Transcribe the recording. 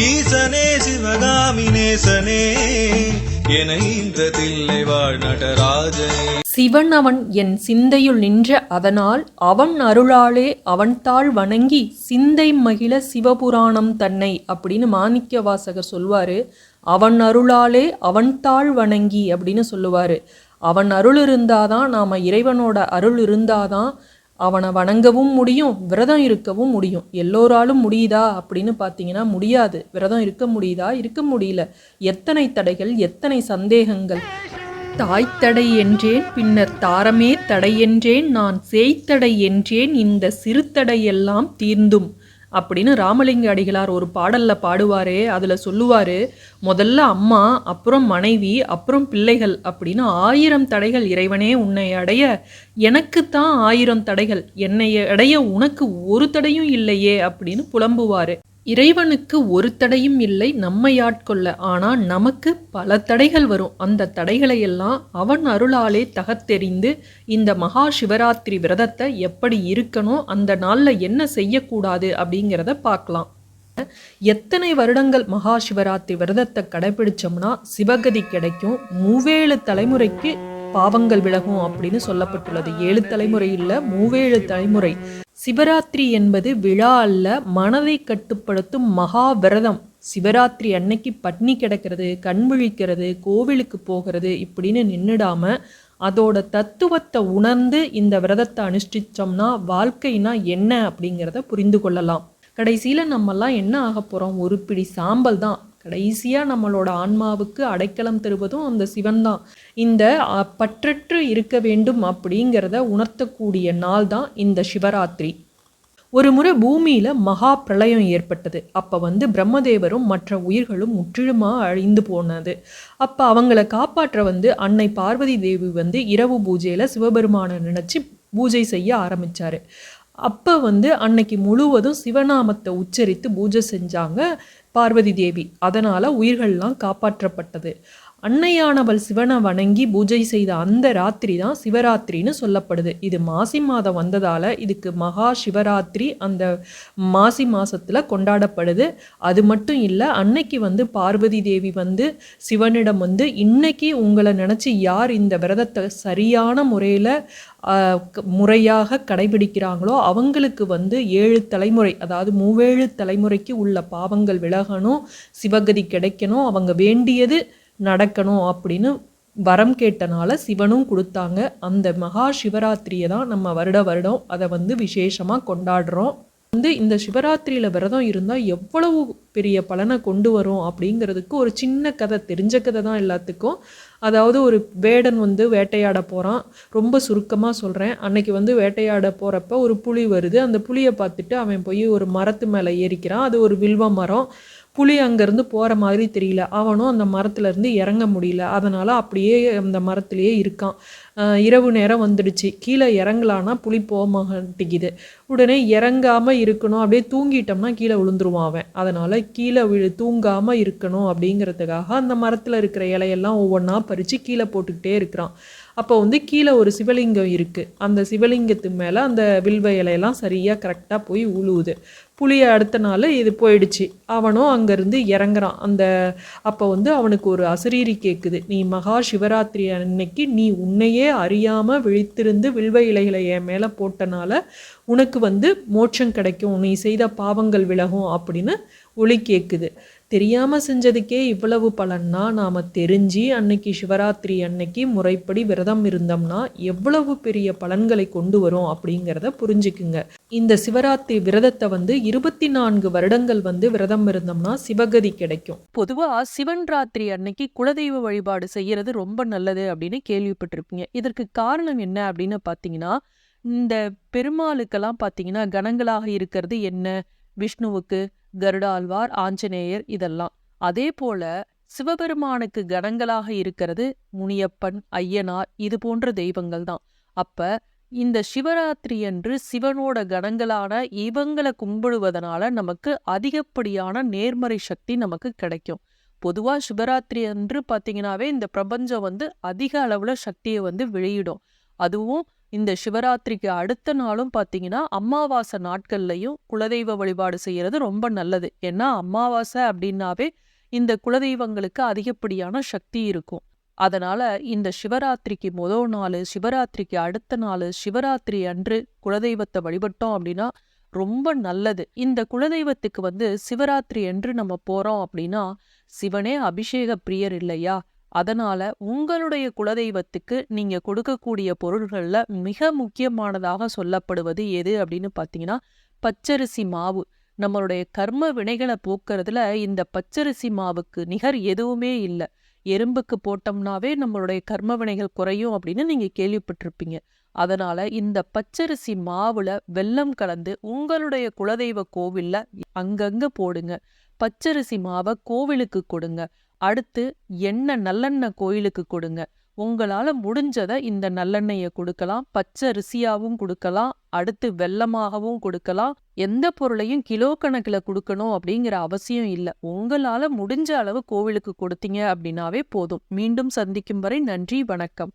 ஈசனே சிவகாமி நேசனே என இந்த தில்லை வாழ் நடராஜனே. சிவன் அவன் என் சிந்தையுள் நின்ற அதனால் அவன் அருளாலே அவன் தாள் வணங்கி சிந்தை மகிழ சிவபுராணம் தன்னை அப்படின்னு மாணிக்க வாசகர் சொல்வாரு. அவன் அருளாலே அவன் தாள் வணங்கி அப்படின்னு சொல்லுவாரு. அவன் அருள் இருந்தாதான் நாம இறைவனோட அருள் இருந்தாதான் அவனை வணங்கவும் முடியும் விரதம் இருக்கவும் முடியும். எல்லோராலும் முடியுதா அப்படின்னு பார்த்தீங்கன்னா முடியாது. விரதம் இருக்க முடியுதா? இருக்க முடியல. எத்தனை தடைகள் எத்தனை சந்தேகங்கள். தாய் தடை என்றேன் பின்னர் தாரமே தடை என்றேன் நான் சேய்த்தடை என்றேன் இந்த சிறுத்தடையெல்லாம் தீர்ந்தும். அப்படின்னு ராமலிங்க அடிகளார் ஒரு பாடலில் பாடுவார் அதில் சொல்லுவார் முதல்ல அம்மா அப்புறம் மனைவி அப்புறம் பிள்ளைகள் அப்படின்னு ஆயிரம் தடைகள் இறைவனே உன்னை அடைய எனக்குத்தான் ஆயிரம் தடைகள் என்னை அடைய உனக்கு ஒரு தடையும் இல்லையே அப்படின்னு புலம்புவார். இறைவனுக்கு ஒரு தடையும் இல்லை நம்மை ஆட்கொள்ள. ஆனால் நமக்கு பல தடைகள் வரும். அந்த தடைகளை எல்லாம் அவன் அருளாலே தகத்தெறிந்து இந்த மகா சிவராத்திரி விரதத்தை எப்படி இருக்கணும் அந்த நாள்ல என்ன செய்யக்கூடாது அப்படிங்கிறத பார்க்கலாம். எத்தனை வருடங்கள் மகா சிவராத்திரி விரதத்தை கடைபிடிச்சோம்னா சிவகதி கிடைக்கும் மூவேழு தலைமுறைக்கு பாவங்கள் விலகும் அப்படின்னு சொல்லப்பட்டுள்ளது. ஏழு தலைமுறை இல்லை மூவேழு தலைமுறை. சிவராத்திரி என்பது விழா அல்ல மனதை கட்டுப்படுத்தும் மகா விரதம். சிவராத்திரி அன்னைக்கு பட்னி கிடக்கிறது கண் விழிக்கிறது கோவிலுக்கு போகிறது இப்படின்னு நின்றுடாம அதோட தத்துவத்தை உணர்ந்து இந்த விரதத்தை அனுஷ்டிச்சோம்னா வாழ்க்கைனா என்ன அப்படிங்கிறத புரிந்து கொள்ளலாம். கடைசியில் நம்மெல்லாம் என்ன ஆக போகிறோம் ஒரு பிடி சாம்பல் தான். கடைசியாக நம்மளோட ஆன்மாவுக்கு அடைக்கலம் தருவதும் அந்த சிவன் தான் இந்த பற்றற்று இருக்க வேண்டும் அப்படிங்கிறத உணர்த்தக்கூடிய நாள் தான் இந்த சிவராத்திரி. ஒரு முறை பூமியில மகா பிரளயம் ஏற்பட்டது. அப்போ வந்து பிரம்மதேவரும் மற்ற உயிர்களும் முற்றிலுமா அழிந்து போனது. அப்போ அவங்கள காப்பாற்ற வந்து அன்னை பார்வதி தேவி வந்து இரவு பூஜையில சிவபெருமானை நினைச்சு பூஜை செய்ய ஆரம்பிச்சாரு. அப்போ வந்து அன்னைக்கு முழுவதும் சிவநாமத்தை உச்சரித்து பூஜை செஞ்சாங்க. பார்வதி தேவி. அதனால் உயிர்கள்லாம் காப்பாற்றப்பட்டது. அன்னையானவள் சிவனை வணங்கி பூஜை செய்த அந்த ராத்திரி தான் சிவராத்திரின்னு சொல்லப்படுது. இது மாசி மாதம் வந்ததால் இதுக்கு மகா சிவராத்திரி அந்த மாசி மாதத்தில் கொண்டாடப்படுது. அது மட்டும் இல்லை அன்னைக்கு வந்து பார்வதி தேவி வந்து சிவனிடம் வந்து இன்னைக்கு உங்களை நினச்சி யார் இந்த விரதத்தை சரியான முறையில் முறையாக கடைபிடிக்கிறாங்களோ அவங்களுக்கு வந்து ஏழு தலைமுறை அதாவது மூவேழு தலைமுறைக்கு உள்ள பாவங்கள் விலகணும் சிவகதி கிடைக்கணும் அவங்க வேண்டியது நடக்கணும் அப்படின்னு வரம் கேட்டனால சிவனும் கொடுத்தாங்க. அந்த மகா சிவராத்திரியை தான் நம்ம வருட வருடம் அதை வந்து விசேஷமாக கொண்டாடுறோம். வந்து இந்த சிவராத்திரியில் விரதம் இருந்தால் எவ்வளவு பெரிய பலனை கொண்டு வரும் அப்படிங்கிறதுக்கு ஒரு சின்ன கதை தெரிஞ்ச கதை தான் எல்லாத்துக்கும். அதாவது ஒரு வேடன் வந்து வேட்டையாட போகிறான் ரொம்ப சுருக்கமாக சொல்கிறேன் அன்னைக்கு வந்து வேட்டையாட போகிறப்ப ஒரு புலி வருது. அந்த புலியை பார்த்துட்டு அவன் போய் ஒரு மரத்து மேலே ஏறிக்கிறான். அது ஒரு வில்வ மரம். புலி அங்கேருந்து போகிற மாதிரி தெரியல. அவனும் அந்த மரத்துலேருந்து இறங்க முடியல. அதனால் அப்படியே அந்த மரத்துலேயே இருக்கான். இரவு நேரம் வந்துடுச்சு. கீழே இறங்கலான்னா புலி போக மாட்டேங்குது. உடனே இறங்காமல் இருக்கணும். அப்படியே தூங்கிட்டோம்னா கீழே விழுந்துருவான் அவன். அதனால் கீழே விழு தூங்காமல் இருக்கணும் அப்படிங்கிறதுக்காக அந்த மரத்தில் இருக்கிற இலையெல்லாம் ஒவ்வொன்றா பறித்து கீழே போட்டுக்கிட்டே இருக்கிறான். அப்போ வந்து கீழே ஒரு சிவலிங்கம் இருக்குது அந்த சிவலிங்கத்து மேலே அந்த வில்வ இலையெல்லாம் சரியாக கரெக்டாக போய் உழுவுது. புளியை அடுத்த நாள் இது போயிடுச்சு. அவனும் அங்கேருந்து இறங்குறான். அந்த அப்போ வந்து அவனுக்கு ஒரு அசரீரி கேட்குது நீ மகா சிவராத்திரி அன்னைக்கு நீ உன்னையே அறியாமல் விழித்திருந்து வில்வ இலைகளை என் மேலே போட்டனால உனக்கு வந்து மோட்சம் கிடைக்கும். நீ செய்த பாவங்கள் விலகும் அப்படின்னு ஒளி கேட்குது தெரியாமல் செஞ்சதுக்கே இவ்வளவு பலன்னா நாம் தெரிஞ்சு அன்னைக்கு சிவராத்திரி அன்னைக்கு முறைப்படி விரதம் இருந்தோம்னா எவ்வளவு பெரிய பலன்களை கொண்டு வரும் அப்படிங்கிறத புரிஞ்சுக்குங்க. இந்த சிவராத்திரி விரதத்தை வந்து இருபத்தி நான்கு வருடங்கள் வந்து விரதம் இருந்தோம்னா சிவகதி கிடைக்கும். பொதுவாக சிவன் ராத்திரி அன்னைக்கு குலதெய்வ வழிபாடு செய்யறது ரொம்ப நல்லது அப்படின்னு கேள்விப்பட்டிருப்பீங்க. இதற்கு காரணம் என்ன அப்படின்னு பார்த்தீங்கன்னா இந்த பெருமாளுக்கெல்லாம் பார்த்தீங்கன்னா கணங்களாக இருக்கிறது என்ன? விஷ்ணுவுக்கு கருடாழ்வார் ஆஞ்சநேயர் இதெல்லாம். அதே போல சிவபெருமானுக்கு கணங்களாக இருக்கிறது முனியப்பன் ஐயனார் இது போன்ற தெய்வங்கள் தான். அப்ப இந்த சிவராத்திரி அன்று சிவனோட கணங்களான இவங்களை கும்பிடுவதனால நமக்கு அதிகப்படியான நேர்மறை சக்தி நமக்கு கிடைக்கும். பொதுவா சிவராத்திரி அன்று பார்த்தீங்கன்னாவே இந்த பிரபஞ்சம் வந்து அதிக அளவுல சக்தியை வந்து வெளியிடும். அதுவும் இந்த சிவராத்திரிக்கு அடுத்த நாளும் பார்த்தீங்கன்னா அமாவாசை நாட்கள்லையும் குலதெய்வ வழிபாடு செய்யறது ரொம்ப நல்லது. ஏன்னா அமாவாசை அப்படின்னாவே இந்த குலதெய்வங்களுக்கு அதிகப்படியான சக்தி இருக்கும். அதனால இந்த சிவராத்திரிக்கு முதல் நாள் சிவராத்திரிக்கு அடுத்த நாள் சிவராத்திரி அன்று குலதெய்வத்தை வழிபட்டோம் அப்படின்னா ரொம்ப நல்லது. இந்த குலதெய்வத்துக்கு வந்து சிவராத்திரி அன்று நம்ம போறோம் அப்படின்னா சிவனே அபிஷேக பிரியர் இல்லையா? அதனால உங்களுடைய குலதெய்வத்துக்கு நீங்க கொடுக்கக்கூடிய பொருள்கள்ல மிக முக்கியமானதாக சொல்லப்படுவது எது அப்படின்னு பார்த்தீங்கன்னா பச்சரிசி மாவு. நம்மளுடைய கர்ம வினைகளை போக்குறதுல இந்த பச்சரிசி மாவுக்கு நிகர் எதுவுமே இல்லை. எறும்புக்கு போட்டோம்னாவே நம்மளுடைய கர்ம வினைகள் குறையும் அப்படின்னு நீங்க கேள்விப்பட்டிருப்பீங்க. அதனால இந்த பச்சரிசி மாவுல வெல்லம் கலந்து உங்களுடைய குலதெய்வ கோவில்ல அங்கங்க போடுங்க. பச்சரிசி மாவை கோவிலுக்கு கொடுங்க. அடுத்து எண்ணெய் நல்லெண்ணெய் கோயிலுக்கு கொடுங்க. உங்களால முடிஞ்சதை இந்த நல்லெண்ணெயை கொடுக்கலாம். பச்சரிசியாவும் கொடுக்கலாம். அடுத்து வெல்லமாகவும் கொடுக்கலாம். எந்த பொருளையும் கிலோ கணக்கில் கொடுக்கணும் அப்படிங்கிற அவசியம் இல்லை. உங்களால முடிஞ்ச அளவு கோவிலுக்கு கொடுத்தீங்க அப்படின்னாவே போதும். மீண்டும் சந்திக்கும் வரை நன்றி வணக்கம்.